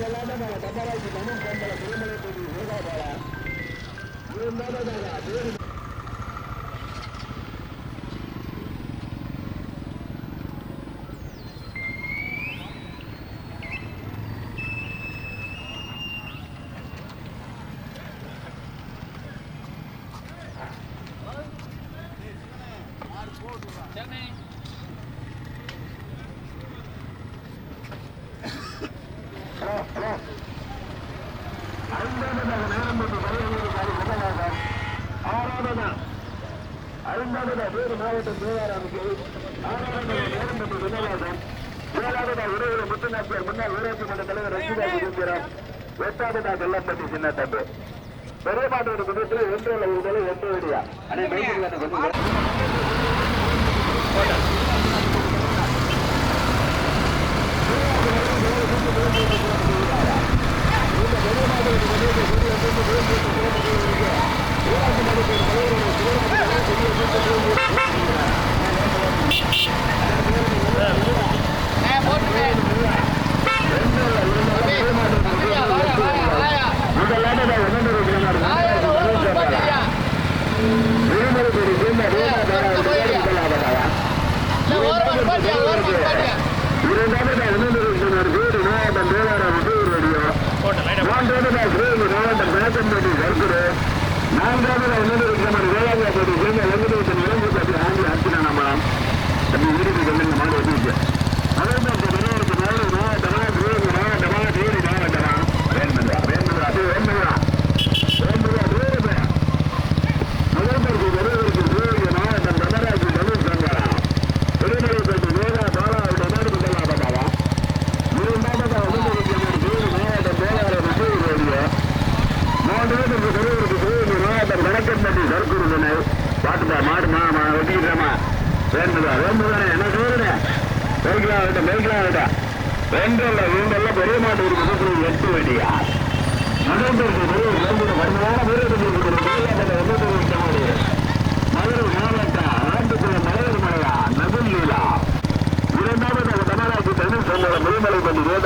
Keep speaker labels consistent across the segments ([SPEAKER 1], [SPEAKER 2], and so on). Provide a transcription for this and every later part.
[SPEAKER 1] முதலாவதாக தம்பராஜி மனு பந்தல திருமலை தேவி வேகாபாலா இரண்டாவதாக வேறு ஐந்தாவதாக நேரம் மற்றும் தலைவர்கள் காலை முதலாக ஆறாவதா ஐந்தாவதா வேறு மாவட்டம் தேவாராமுக்கு ஆறாவதாக நேரம் வினோதம் ஏழாவதா உறவுகளை முத்துநாச்சியார் முன்னாள் ஊராட்சி மன்ற தலைவர் ரஞ்சிதா சுதந்திரம் எட்டாவதா வெள்ளப்பட்டி சின்ன தம்பு குடும்பத்தில் ஒன்று அல்ல ஒரு ஒன்று அனை சேர்ந்த முதலாவதா இரண்டாவது அண்ணன் வீடு மாவட்டம் தேவாரம் விஜய் ரேடியோ மூன்றாவது சிவகங்கை மாவட்டம் மேத்தம்பட்டி சர்க்குரு நான்காவது அண்ணன் வேளாங்கப்பட்டி சேர்ந்த வெங்கடேசன் இளங்குப்பட்டி ஆண்டி அர்ச்சனா நம்மளம் அப்படி வீடுக்கு சொல்லுங்க மாடு வந்துச்சு அதே மாதிரி விநாயகருக்கு மேலே மாவட்டமா சிவகங்கை மாவட்டமா தேனி மாவட்டமா வேண்மதுரா வேண்மதுரா அது வேண்மதுரா வேண்மதுரா வேறு முதல்வருக்கு வருவதற்கு சிவகங்கை மாவட்டம் தமராஜி தமிழ் சங்கரா திருமலைப்பட்டி வேகா பாலா நாடு முதலாவதாவா இரண்டாவதாக அனுமதிக்கப்பட்ட தேனி மாவட்டம் தேவாரம் விஜய் ரேடியோ மூன்றாவது வருவதற்கு சிவகங்கை மாவட்டம் வடக்கம்பட்டி சர்க்குருதனை பாட்டுப்பா மாடுமா மா வெட்டிக்கிட்டாமா வேண்டுதா வேண்டுதானே என்ன சொல்லுறேன் வெயிக்கலாம் விட்ட வெயிக்கலாம் விட்டா வென்றல்ல இவங்கெல்லாம் பெரிய மாட்டு ஒரு முகத்தில் எட்டு வெட்டியா முதல்வருக்கு பெரிய வேண்டுத வருமான வீரர்களுக்கு மதுரை மாவட்டம் ஆண்டுக்குள்ள மலையர் மலையா நகுல் லீலா இரண்டாவது தமிழாட்சி தமிழ் சொந்த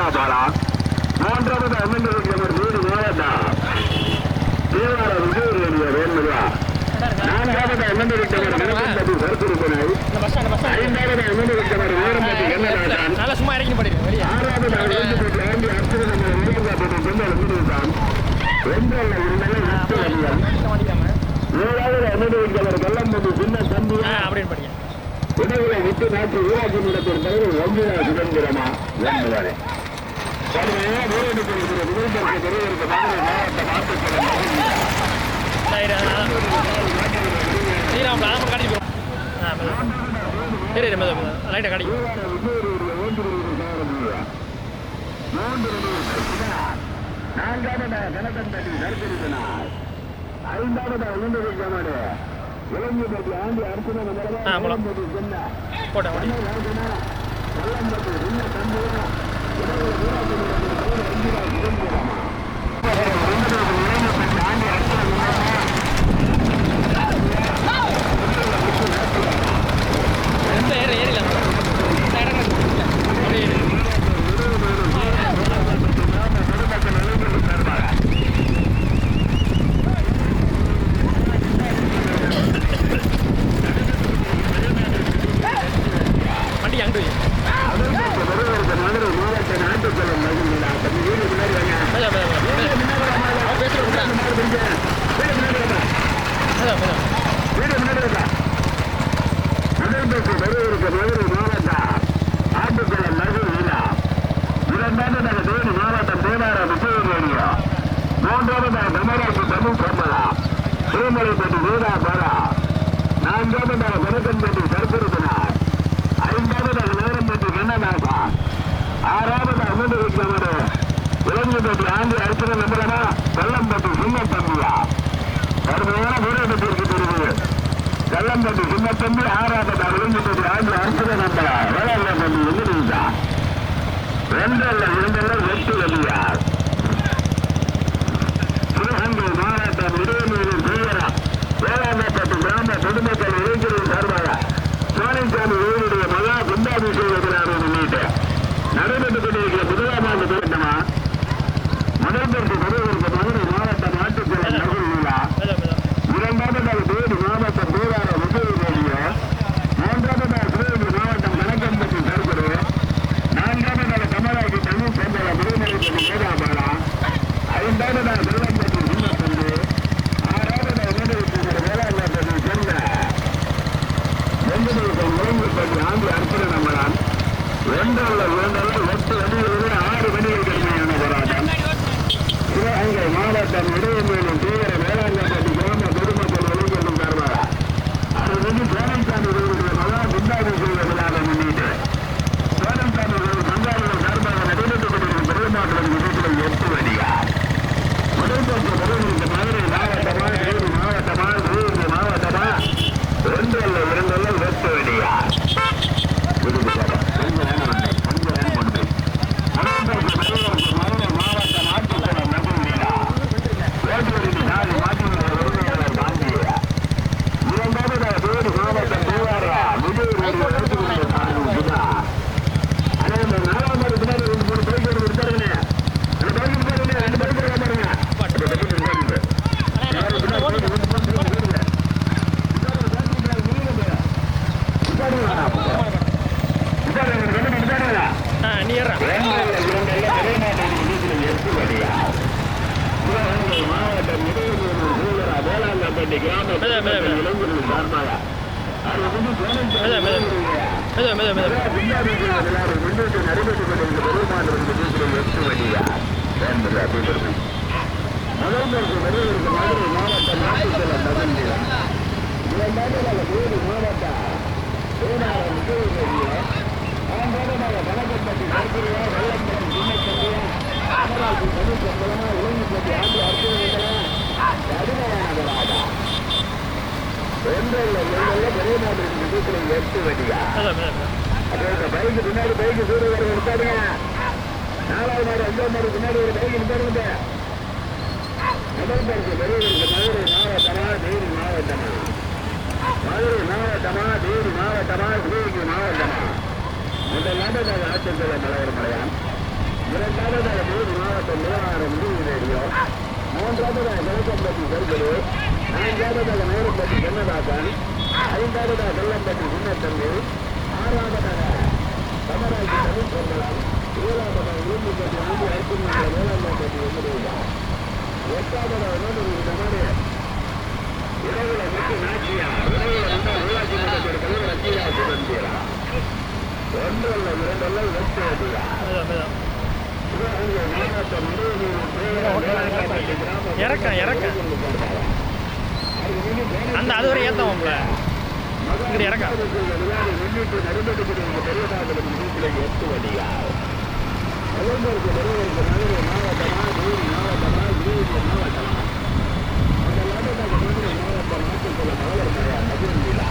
[SPEAKER 1] பள்ளி வேதாபாலா மூன்றாவது அமர்ந்திருக்கிறவர் வீடு மாவட்டம் தேவார விஜய் ரேடியோ வேண்டுதா நான்காவது அமர்ந்திருக்கிறவர் ஐந்தாவது கண்ணதாசன் ஆறாவது ஆண்டி ஒன்றல்ல எட்டு அதிகம் ஏழாவது சின்ன
[SPEAKER 2] அப்படின்னு
[SPEAKER 1] உணவுகளை விட்டு நாட்டு ஊராட்சி மன்றத்தின் தலைவர் ஒன்றிய சுதந்திரமா? வேண்டுவாரே
[SPEAKER 2] ஸ்ரீராம் நாம கடைக்கு சரி லைட்டாக கடைக்கு
[SPEAKER 1] நான்காவது கணக்கன்பட்டி நற்கரித்தனார் ஐந்தாவது உளுந்தூர் இளங்கப்பட்டி ஆண்டி அர்ச்சனை
[SPEAKER 2] ஆ, போலாம்.
[SPEAKER 1] சொன்ன
[SPEAKER 2] போட்டேன் ஓடி எந்த ஏற ஏறில இடம் கிடக்கு. அப்படியே ஏறு. வண்டி அங்கிட்டு வை. மெதுவா, மெதுவா, மெதுவா. அவன் பேசிட்டு விட்றான். மெதுவா, மெதுவா.
[SPEAKER 1] திருமலைப்பட்டி வீரா பரா நான்காவதாக வணக்கம்பட்டி சர்க்குருத்தனார் ஐந்தாவதாக நேரம்பட்டி கண்ணநாசா ஆறாவது அமர்ந்து வைத்தவர் இளங்கப்பட்டி ஆண்டு அர்ச்சனை நம்பரமா கள்ளம்பட்டி சின்னத்தம்பியா கடுமையான வீரத்திற்கு தெரிவு கள்ளம்பட்டி சின்னத்தம்பி ஆறாவது இளங்கப்பட்டி ஆண்டு அர்ச்சனை நம்பரா வேளாண்மை எங்கிருந்தா ரெண்டல்ல இரண்டல்ல எட்டு வெளியார் சிவகங்கை மாவட்டம் இடையநீர் வேளாண்மை வேளாண்மைப்பட்டு கிராம பொதுமக்கள் இளைஞர்கள் சார்பாக சோனிசாமி ஊருடைய மகா குண்டாபிஷேகத்தினார் முன்னிட்டு நடைபெற்றுக் கொண்டிருக்கிற முதலாம் ஆண்டு திட்டமா முதல் பரிசு பெறுவதற்கு மதுரை மாவட்டம் ஆட்டுக்குளம் நகர் விழா
[SPEAKER 2] மெதுவா மெதுவா
[SPEAKER 1] இரண்டாவதாக தேனி மாவட்டம் தேவார விஜய் ரேடியோ மூன்றாவதாக சிவகங்கை மாவட்டம் கணக்கம்பட்டி தருகுரு நான்காவதாக கமலாஜி தமிழ் சந்தல முருகமலைப்பட்டி மேதாபாலா ஐந்தாவதாக வெள்ளம்பட்டி சின்னத்தந்து ஆறாவதாக உணர்வு வேளாண்மை சென்ன வெங்கடேசன் முருங்கப்பட்டி ஆண்டி அர்ப்பண நம்மளான் இரண்டல்ல இரண்டல்ல எட்டு வண்டிகளில் ஆறு வண்டிகள் கடுமையான போராட்டம் சிவகங்கை மாவட்டம் இடையமேலும் தீவிர வேளாண்மைப்பட்டி கிராம பொதுமக்கள் வழிகளும் தருவார் அது வந்து சேனல்சாமி கோயிலுடைய மகா குண்டாடி செய்த விழாவை முன்னிட்டு சேனல்சாமி கோயில் பங்காளிகள் சார்பாக நடைபெற்றுக் கொண்டிருக்கும் பெருமாக்களின் நிகழ்ச்சிகள் எட்டு வழியார் முதல் பரிசு பெறுவதற்கு மதுரை மாவட்டமா தேனி மாவட்டமா சிவகங்கை மாவட்டமா ரெண்டு அல்ல இரண்டு அல்ல எட்டு வழியார் கொஞ்சம் நேரம் இல்லை கொஞ்சம் நேரம் கொண்டு முதல் பரிசு பெறுவதற்கு மதுரை மாவட்டம் ஆட்டுக்குளம் நகர் மீனா ஓட்டுநருக்கு நாலு மாட்டினுடைய உரிமையாளர் காந்தியா இரண்டாவதாக தேனி மாவட்டம் தேவாரா விஜய் ரேடியோ ஓட்டுநருக்கு நாலு சுதா அதே இந்த நாலாம் மாடு பின்னாடி ரெண்டு மூணு பைக் ஒரு விட்டாருங்க அந்த பைக் விட்டாருங்க ரெண்டு பைக் இருக்கா பாருங்க அந்த பைக் விட்டாருங்க யாரு பின்னாடி பைக் விட்டு போட்டு போட்டு போடுங்க. விட்டாருங்க, பைக் விட்டாருங்க, நீங்க போங்க. விட்டாருங்க வேணாம். விட்டாருங்க, ரெண்டு பேரும் விட்டாருங்க.
[SPEAKER 2] ஆ நீ ஏறா
[SPEAKER 1] வேங்கல்ல இரண்டல்ல திரைநாட்டின் வீட்டில் எட்டு வழியா சிவகங்கை மாவட்டம் இடையூர் சூழலா வேளாங்கப்பட்டி கிராம
[SPEAKER 2] மெதுவா, மெதுவா.
[SPEAKER 1] இளைஞர்கள் சார்பாக நடைபெற்றுக் கொண்டிருந்த அபிவிருத்தி முதல் பரிசு பெறுவதற்கு மதுரை மாவட்டம் நாட்டுச்சலம் நகர்ந்திரா இரண்டாவதாக வேலு மாவட்டம் தேனாரம் விஜயநதியா மூன்றாவதாக கணக்கம்பட்டி கருப்பூரியா வெள்ளம்பரம் சின்னச்சந்தியா அமராவதி தமிழ்ச்சம்பளமா இளங்கப்பட்டி ஆண்டு பின்னாடி பைக்கு சூடு வர நாலாவது மாடு அஞ்சாவது மாடு பின்னாடி ஒரு பைக்கு நிற்காதுங்க முதல் பரிசு பெறுவதற்கு மதுரை மாவட்டமா தேனி மாவட்டமா மதுரை மாவட்டமா தேனி மாவட்டமா சிவகங்கை மாவட்டமா முதலாவதாக ஆற்றல் மலைவர் மலையான் இரண்டாவதாக தேனி மாவட்டம் நிலவாரம் முடிவு மூன்றாவதாக கிழக்கம்பட்டி கருகலு நான்காவதாக நேரம்பட்டி கண்ணதாசன் ஐந்தாவதாக வெள்ளம்பட்டி சின்னத்தம்பி ஆறாவதாக தமராஜி தமிழ் தமிழ்ச்சம்பளம் ஏழாவதாக இரும்புப்பட்டி அஞ்சு அர்ப்பணி வேளாண்மைப்பட்டி எங்களுடைய எட்டாவதாக நூறு இந்த மாதிரி இரவுல முத்து நாச்சியா இரவுல வந்து உள்ளாட்சி மன்றத்தோட தலைவர் அச்சியா சுதந்திரா ஒன்றல்ல இரண்டல்ல எட்டு
[SPEAKER 2] இறக்கம், இறக்கம். அந்த அது வரை
[SPEAKER 1] மதுரை விழா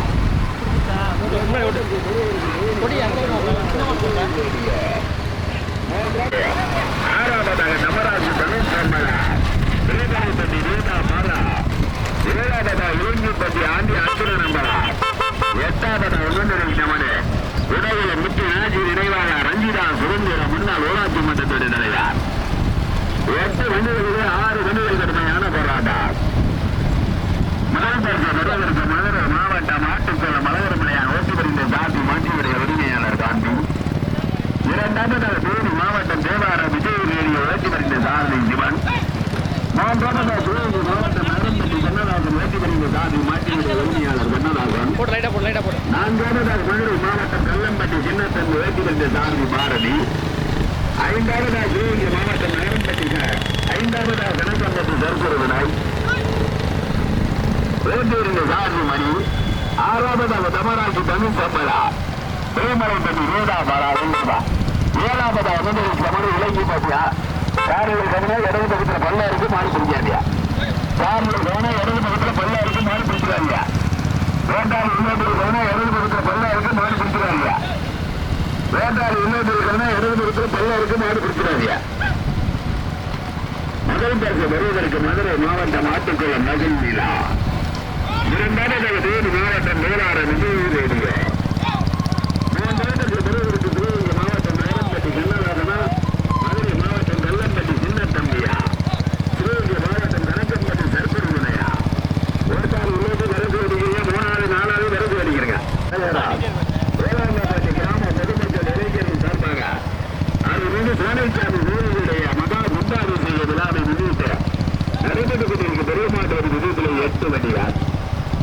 [SPEAKER 2] முன்னாடி விட்டு கொடி அங்கே
[SPEAKER 1] ஆறாவதாக நமராஜு தனுஷ் சர்மலா திருநாவுப்பட்டி ரீதா மாலா ஏழாவதா இலங்கிப்பட்டி ஆண்டி அர்ஜுன நம்பரா. எட்டாவதா உணர்நிலை நமனே உதவிய முத்து நாஜி நினைவாக ரஞ்சிதா சுதந்திர முன்னாள் ஊராட்சி மன்றத்துடைய நிலையார் எட்டு வண்டிகளிலே ஆறு வண்டிகள் கடுமையான போராட்டம். முதல் பரிசு பெறுவதற்கு மதுரை மாவட்டம் ஆட்டுக்குளம் மலவரமலையான் ஓட்டி வருகின்ற ஜாதி மாற்றியுடைய உரிமையாளர் காந்தி. இரண்டாவது தேனி மாவட்டம் தேவார விஜய் ரேடியோ ஓட்டி வருகின்ற சாரதி சிவன் மூன்றாவதாக சிவகங்கை மாவட்டம் நரம்பட்டி கண்ணதாசன் ஓட்டி வருகின்ற சாதி மாற்றியுடைய உரிமையாளர் கண்ணதாசன்
[SPEAKER 2] போட்டு லைட்டாக போட்டு லைட்டாக போட்டு
[SPEAKER 1] நான்காவதாக மதுரை மாவட்டம் கல்லம்பட்டி சின்னத்தன் சாமி பாரதி ஐந்தாவதாக சிவகங்கை மாவட்டம் நரம்பட்டி ஐந்தாவதாக கணக்கம்பட்டி சர்க்குரு வினாய் வேண்டியிருந்த சார்பு மணி ஆறாவதாக தமராட்சி தமிழ் சம்பளா. திருமலைப்பட்டி வேதா பாரா வெள்ளபா ஏழாவதாக வந்து மணி இலங்கை பாத்தியா. சாரிகள் கவனம் இடது பக்கத்தில் பல்ல இருக்கு மாறி பிடிக்காதியா. சாரிகள் கவனம் இடது பக்கத்தில் பல்ல இருக்கு மாறி பிடிக்கிறாங்க வேண்டாம் இன்னொரு கவனம் இடது பக்கத்தில் பல்ல இருக்கு மாறி பிடிக்கிறாங்க வேண்டாம் இன்னொரு கவனா இடது பக்கத்தில் பல்ல இருக்கு மாடு பிடிக்கிறாங்க மதுரை பரிசு வருவதற்கு மதுரை மாவட்டம் ஆட்டுக்குளம் நகல் இரண்டாவது இரண்டாவதாக தேனி மாவட்டம் மேலாறு நிகழ்வு ரேடியோ மூன்றாவதாக பெறுவதற்கு சிவகங்கை மாவட்டம் நகரம்பட்டி கண்ணதாசனா மதுரை மாவட்டம் கல்லம்பட்டி சின்னத்தம்பியா அருள்மிகு சோனைச்சாமி கோவிலுடைய மகா கும்பாபிஷேக விழாவை முன்னிட்டு நடைபெற்றுக் கொண்டிருக்கும் பெருமாட்டோர் விதத்தில் எட்டு வண்டியார்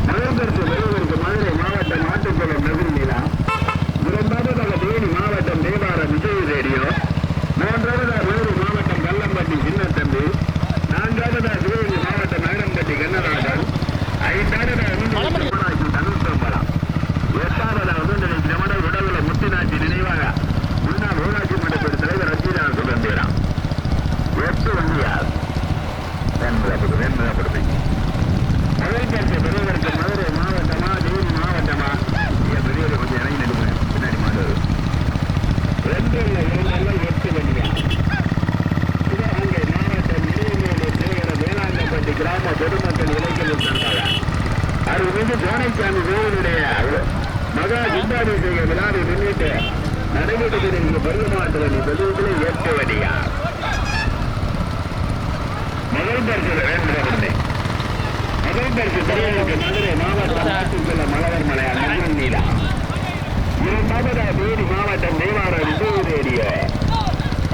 [SPEAKER 1] மகன்பரிசு பெறுவதற்கு மதுரை மாவட்டம் ஆட்டுக்குளம் நகர் நிலா இரண்டாவதாக தேனி மாவட்டம் தேவாரம் விஜய் ரேடியோ மூன்றாவதாக வேறு மாவட்டம் கல்லம்பட்டி சின்னத்தம்பி நான்காவதாக சிவகங்கை மாவட்டம் நகரம்பட்டி கண்ணராஜன் ஐந்தாவதாக ஊராட்சி தனுத்தம்பலம் எட்டாவதாக வந்து நமட உடவுல முத்தினாட்சி நினைவாக முன்னாள் ஊராட்சி மன்ற தலைவர் ரஞ்சிதா சுதந்திரம் எட்டு வண்டியார் வேண்டுதப்படுத்தி முதல்கட்சி பெறுவதற்கு மதுரை மாவட்டமா தேனி மாவட்டமா என் பெரியவரை கொஞ்சம் இறங்கி நிற்கிறேன் பின்னாடி மாட்டது ரெண்டு இல்லை இரண்டு எட்டு வண்டியா சிவகங்கை மாவட்டம் நெடுமேலி சேகர வேளாங்கப்பட்டி கிராம பொதுமக்கள் இளைஞர்கள் சங்காக அருள்மிகு சோனைச்சாமி கோவிலுடைய மகா கும்பாபிஷேக விழாவை முன்னிட்டு நடைபெற்று கொண்டிருக்கும் பருவமாற்றவணி பதிவுகளை எட்டு வடியா முதல் பரிசு வேண்டுகிறேன் முதல் பரிசு பெறுவதற்கு மதுரை மாவட்டம் ஆட்டுக்குள்ள மலவர் மலையாள நகரம் நீலா இரண்டாவதா தேனி மாவட்டம் தேவாரம் விஜய் ரேடியோ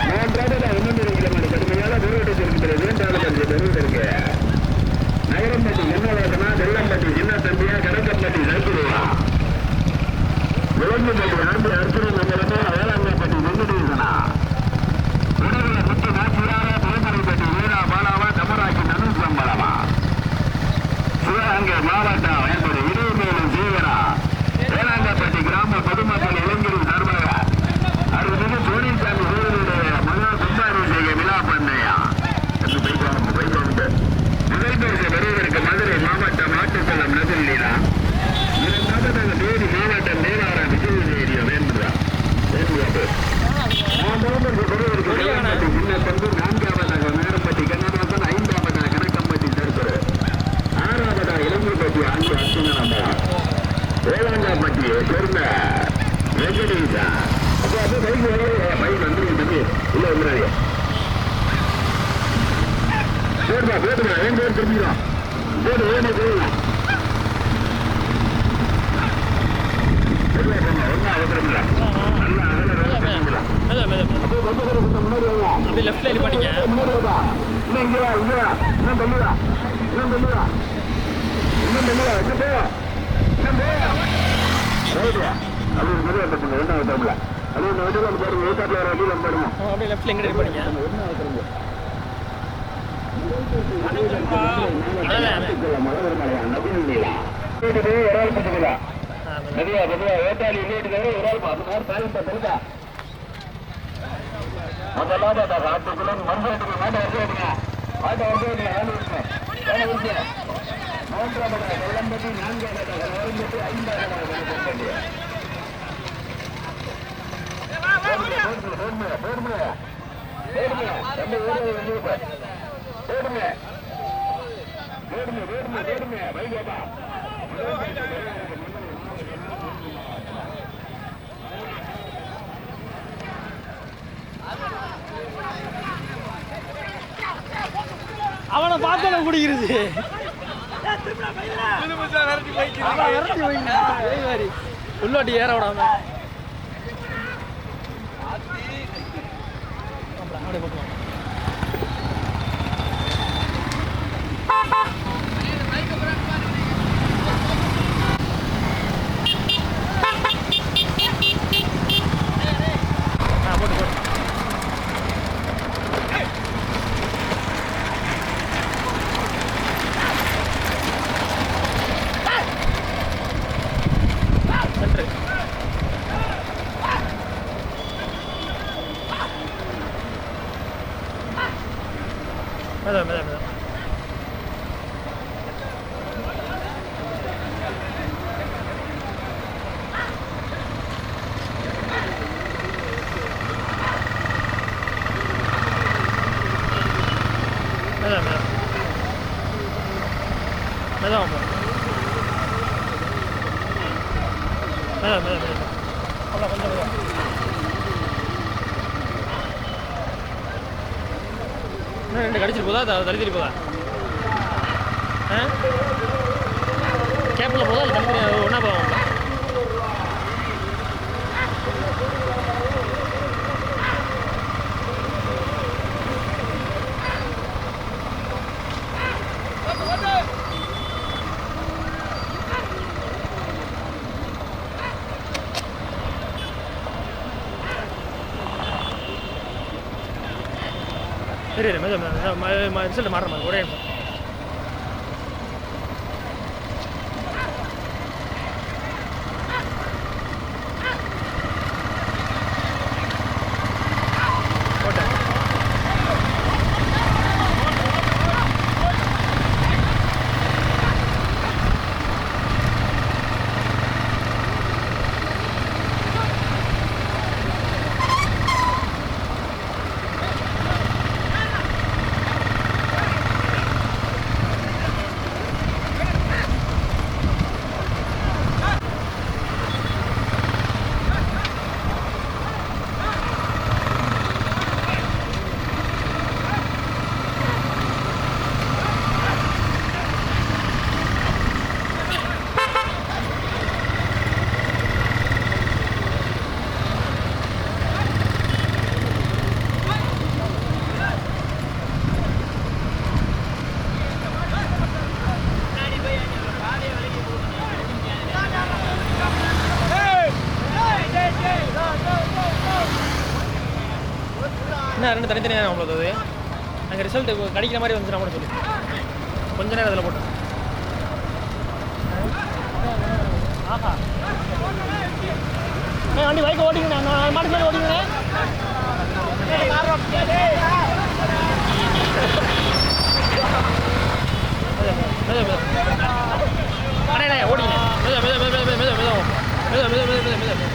[SPEAKER 1] மூன்றாவதா ஒன்று கிலோமீட்டர் கடுமையான தூரத்தில் இருக்கிறது இரண்டாவது பரிசு பெறுவதற்கு நகரம்பட்டி வெள்ளம்பட்டி சின்ன தம்பியா? கடக்கம்பட்டி சைக்கிடுவா விலங்குப்பட்டி ஆண்டு அர்ச்சனை மங்கலமே வேளாங்கப்பட்டி வெங்கடேசனா? உடவுல முத்து நாச்சியார வீரா பாலாவா தமராக்கி நனு சம்பளமா? சிவகங்கை என்பது இடைமேலும் சீவரா வேளாங்கப்பட்டி கிராம பொதுமக்கள் இளைஞரின் சார்பாக அருள்மிகு சோனிசாமி கோவிலுடைய மகா கும்பாபிஷேக விழா பண்ணையா என்று பைக்காலம் பைக்காலம் முதல் பரிசு பெறுவதற்கு மதுரை மாவட்டம் ஆட்டுக்குளம் நகர் லீலா இரண்டாவதாக தேனி மாவட்டம் தேவாரம் விஜய் ரேடியோ வேண்டுதா வேண்டுவது மூன்றாவது பெறுவதற்கு வேளாங்கப்பட்டி சின்ன தம்பி நான்காவதாக நேரம்பட்டி கண்ணதாசன் ஐந்தாவதாக கணக்கம்பட்டி தருப்பது ஆறாவதாக இளங்கப்பட்டி அஞ்சு அர்ச்சனம்பா வேளாங்கப்பட்டியை சேர்ந்த வெங்கடேசா. அப்போ அப்போ பைக் பைக் வந்து தம்பி இல்லை வந்துடாதீங்க போடுமா பேர் திரும்பிடும் போடு ஏமா போடலாம் ஒன்னா அவசரம் இல்லை நல்லா
[SPEAKER 2] மெதுவா மெதுவா மெதுவா லெஃப்ட்ல
[SPEAKER 1] அப்படி என்ன அவசரம்ல அப்படியே
[SPEAKER 2] லெஃப்ட்ல அதான் ஆ, மெதுவா.
[SPEAKER 1] இல்லைட்டு தவிர ஒரு ஆள் அந்த மாதிரி பாதிப்பா தெரியுதா முதலாவது அந்த காட்டுக்குள்ள மறுபடியும் மாட்டை வந்து மாட்டை வந்து வேலை இருக்கணும் வேலை இருக்கு மூன்றாவது வெள்ளம்பட்டி நான்காவது வரும்பட்டி ஐந்தாவது போடுங்க போடுங்க போடுங்க ரெண்டு வந்து போடுங்க போடுங்க போடுங்க போடுங்க வைகோபா
[SPEAKER 2] அவனை பார்த்தோட குடிக்கிறது. அவனை உள்ளாட்டி ஏற விடாம. அப்படியே போட்டு வாங்க. ஆ, போட்டு போட்டு சென்ட்ரு மெதுவா மெதுவா மெதுவா மெதுவா மெதுவா மெதுவா போ மெதுவா கொஞ்சம் இன்னும் ரெண்டு கடிச்சிட்டு போதா தடுத்துட்டு போதா ஆ கேப்பில் போதா இல்லை தனித்தனி ஒன்றா போவாங்களா ரிசல்ட் மாறுற மாதிரி ஒரே நிமிஷம். என்ன ரெண்டு தனித்தனியாக அவ்வளோ அது. அங்கே ரிசல்ட் கிடைக்கிற மாதிரி வந்துச்சுன்னா கூட சொல்லி. கொஞ்ச நேரம் அதில் போட்டேன் ஆஹா. வண்டி பைக் ஓட்டிங்கண்ணா நான் மாட்டு மேலே ஓட்டிங்கண்ணே மெது மெது அண்ணே அண்ணே ஓடிங்க மெதோ மெதோ மெதோ மெதோ மெதோ மெதோ மெது மெது மெது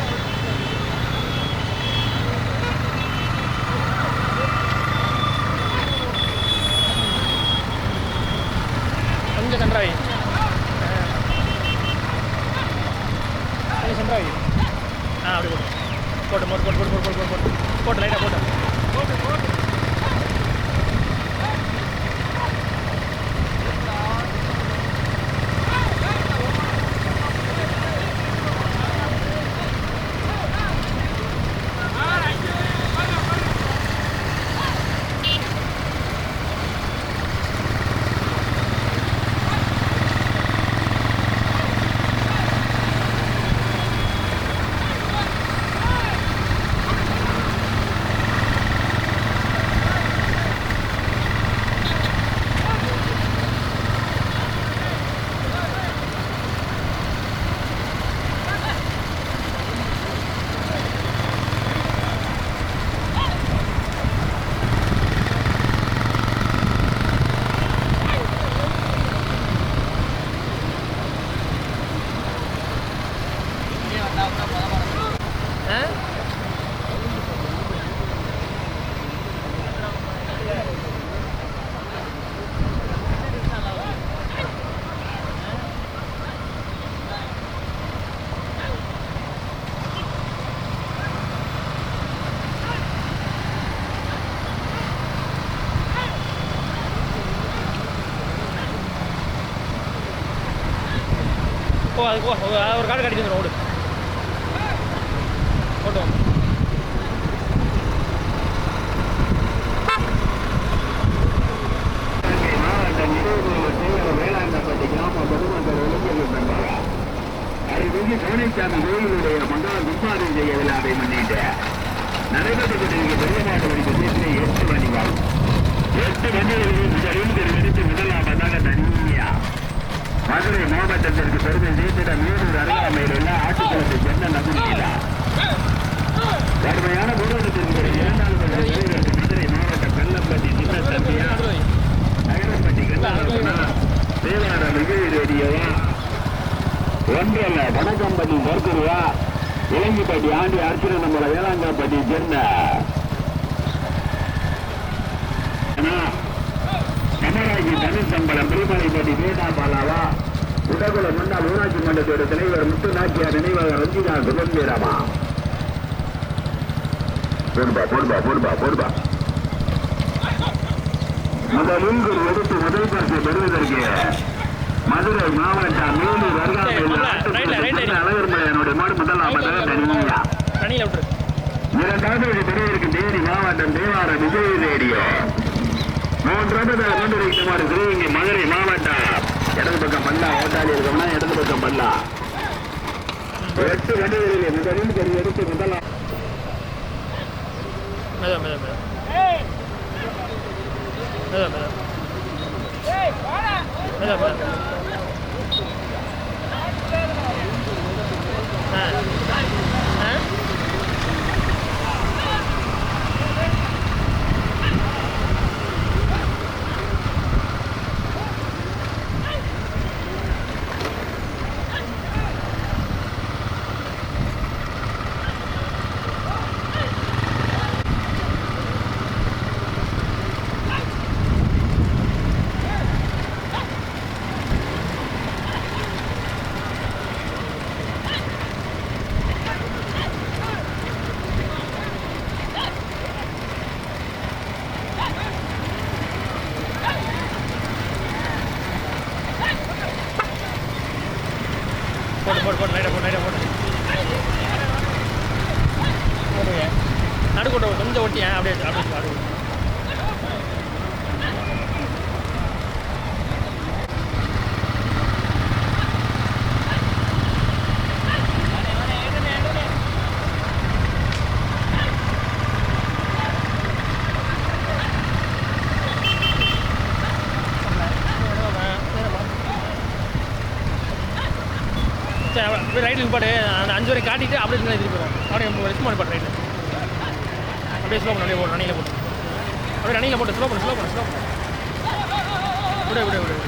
[SPEAKER 2] அது போ ஒரு காடு கட்டி வந்துடும் ஓடு. போட்டோம்
[SPEAKER 1] பழனிசாமி கோயிலுடைய மண்டல கும்பாதி செய்ய விழாவை முன்னிட்டு நடைபெற்றுக் பெரியநாட்டு வழி தேசிய எட்டு மணி எட்டு மணிகளில் முதலில் தெரிவித்து முதலாவதாக தனியா மதுரை மாவட்டத்திற்கு பெருமை சேர்த்திட மேலூர் அருகாமையில் உள்ள ஆட்டுக்குளத்தை சென்ன நகுலீலா கடுமையான போராட்டத்திற்கு இரண்டாவது மதுரை மாவட்ட கல்லம்பட்டி சின்ன தம்பியா நகரப்பட்டி கண்ணாரப்பனா தேவார விஜய் ரேடியோவா ஒன்றல்ல வடக்கம்பட்டி மருத்துவா இலங்கைப்பட்டி ஆண்டி அர்ச்சனை நம்மள வேளாங்கப்பட்டி சேர்ந்த தனுசம்பலம் திருமலைப்பட்டி வேதா பாலாவா உடகுல முன்னாள் ஊராட்சி மன்றத்தோட தலைவர் முத்து நாச்சியார் நினைவாக ரஞ்சிதா சுதந்திரமா போடுபா போடுபா போடுபா போடுபா முதலில் ஒரு எடுத்து முதல் பரிசு பெறுவதற்கு மதுரை மாவட்டம் மேலூர் அருகாமையில். அழகர் மலையனுடைய மாடு
[SPEAKER 2] தண்ணியில் விட்டுரு.
[SPEAKER 1] இரண்டாவது பெறுவதற்கு தேனி மாவட்டம் தேவார விஜய் ரேடியோ. மூன்றாவது கண்டுபிடிக்குமாறு திருவங்கி மதுரை மாவட்டம் இடது பக்கம் பல்லா ஓட்டாளி இருக்கோம்னா இடது பக்கம் பல்லா எட்டு கண்டுகளில் முதலில் கறி எடுத்து முதலாம்
[SPEAKER 2] madam
[SPEAKER 1] madam madam madam madam madam madam போட்டு போட்டு லைட்டாக போட்டு லைட்டாக போட்டு நடுக்கோட்டை கொஞ்சம் ஒட்டியேன் அப்படியே அப்படியே அப்படியே சரி அப்படியே ரைட்டில் பாட்டு அந்த அஞ்சு வரை காட்டிட்டு அப்படியே திரும்பி திருப்பி போகிறோம் அப்படியே ரெஸ்பாண்ட் பாட்டு ரைட்டு அப்படியே ஸ்லோ பண்ண அப்படியே போட்டு ரனியில் போட்டு. அப்படியே ரனியில் போட்டு ஸ்லோ பண்ணு ஸ்லோ பண்ணு ஸ்லோ பண்ணு. விடு விடு விடு விடு.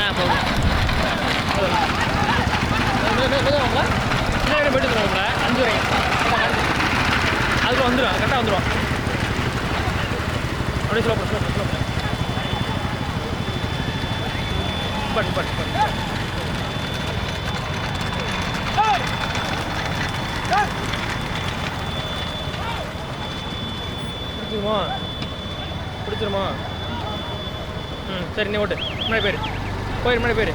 [SPEAKER 1] ஆ போகும் பின்னாடி போயிட்டு வந்துடுவாங்கள அஞ்சு வரை. அதுக்கு வந்துடும் கரெக்டாக வந்துடும் அப்படியே ஸ்லோ பண்ணு ஸ்லோ பண்ணு ஸ்லோ பண்ணு. But but but. பிடிச்சிருமா? பிடிச்சிருமா? ம் சரி நீ ஓட்டு. முன்னாடி போயிரு. போயிரு முன்னாடி போயிரு.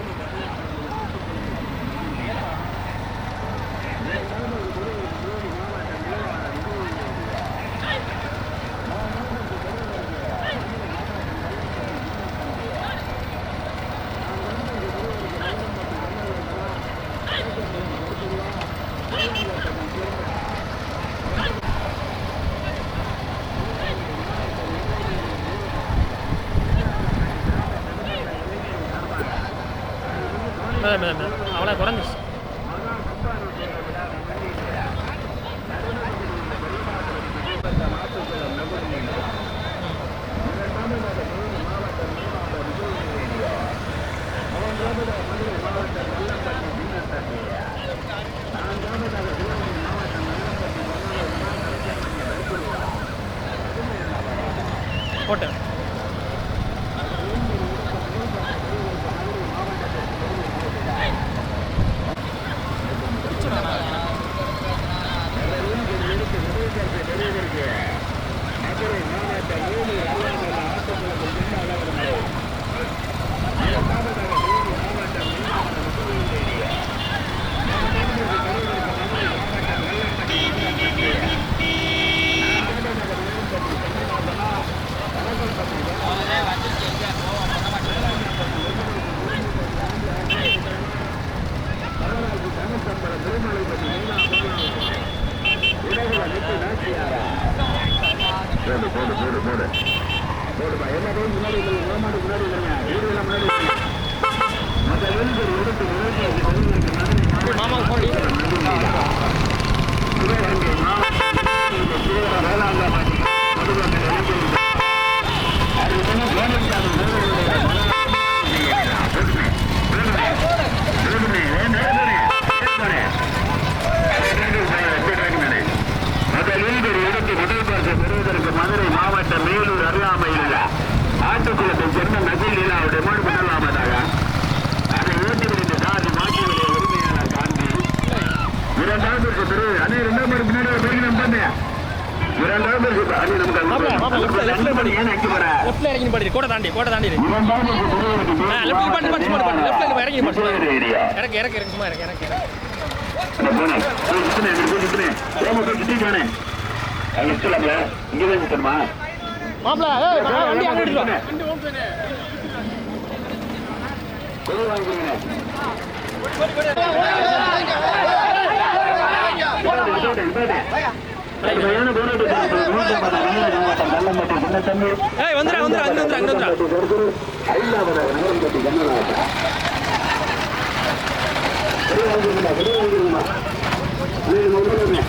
[SPEAKER 3] திரு அண்ணே ரெண்டாம் பேர் பின்னாடி பைக் நம்ம பண்ணு
[SPEAKER 1] நமக்கு. ஏன்?
[SPEAKER 2] லெஃப்ட்ல இறங்கி பாடி கோட்டை தாண்டி கோட்டை தாண்டி இரு.
[SPEAKER 1] இரண்டாவது சுற்று.
[SPEAKER 2] ஆ, left ல பாட்டு, பாட்டு, சும்மா பாட்டு. left ல இருந்து இறங்கி
[SPEAKER 1] ஏரியா.
[SPEAKER 2] இறக்கு இறக்கு இறக்கு சும்மா இறக்கு.
[SPEAKER 1] போய் போய்
[SPEAKER 2] ஏய் வந்துடா வந்துடா அங்க வந்துடா அங்க வந்துடா
[SPEAKER 1] ஐந்தாவதாக நேரம்பட்டி கண்ணநாதன். கொடி வாங்கிக்கிறீங்களா? கொடி வாங்கிக்கிறீங்களா? இது முதல்ல